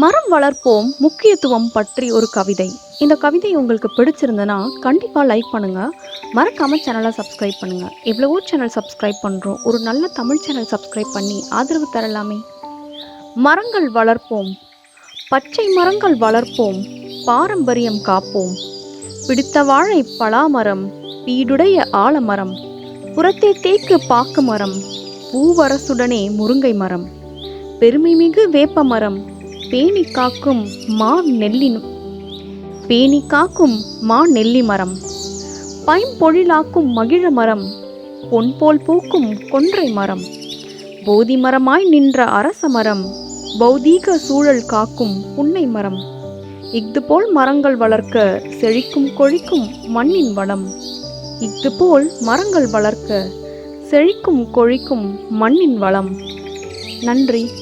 மரம் வளர்ப்போம் முக்கியத்துவம் பற்றி ஒரு கவிதை. இந்த கவிதை உங்களுக்கு பிடிச்சிருந்ததுன்னா கண்டிப்பாக லைக் பண்ணுங்கள் மறக்காமல் சேனலை சப்ஸ்கிரைப் பண்ணுங்கள் எவ்வளவோ சேனல் சப்ஸ்கிரைப் பண்ணுறோம் ஒரு நல்ல தமிழ் சேனல் சப்ஸ்கிரைப் பண்ணி ஆதரவு தரலாமே. மரங்கள் வளர்ப்போம். பச்சை மரங்கள் வளர்ப்போம். பாரம்பரியம் காப்போம். பிடித்த வாழை பலாமரம். பீடுடைய ஆலமரம். புறத்தே தேக்கு பாக்கு மரம். பூவரசுடனே முருங்கை மரம். பெருமைமிகு வேப்ப மரம். பேணி காக்கும் மா நெல்லின் பேணி காக்கும் மா நெல்லி மரம். பைம்பொழிலாக்கும் மகிழ மரம். பொன் போல் பூக்கும் கொன்றை மரம். போதி மரமாய் நின்ற அரச மரம். பௌதீக சூழல் காக்கும் புன்னை மரம். இஃது போல் மரங்கள் வளர்க்க செழிக்கும் கொழிக்கும் மண்ணின் வளம். இஃது போல் மரங்கள் வளர்க்க செழிக்கும் கொழிக்கும் மண்ணின் வளம். நன்றி.